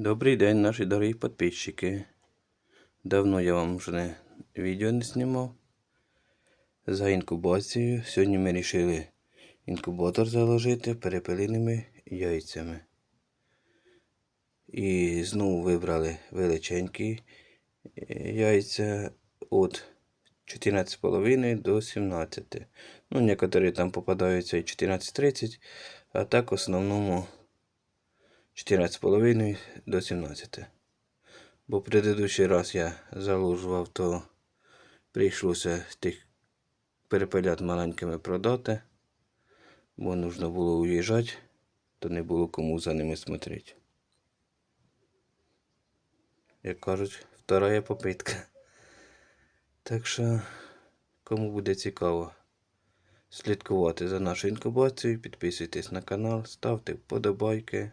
Добрий день, наші дорогі підписчики. Давно я вам вже не, відео не знімав за інкубацією. Сьогодні ми вирішили інкубатор заложити перепелиними яйцями. І знову вибрали величенькі е, яйця від 14,5 до 17. Ну, некоторі там попадаються і 14,30, а так в основному 14,5 до 17. Бо предыдущий раз я заложував, то прийшлося тих перепелят маленькими продати, бо нужно було уїжджати, то не було кому за ними смотреть. Як кажуть, вторая попитка. Так що, кому буде цікаво слідкувати за нашою інкубацією, підписуйтесь на канал, ставте вподобайки.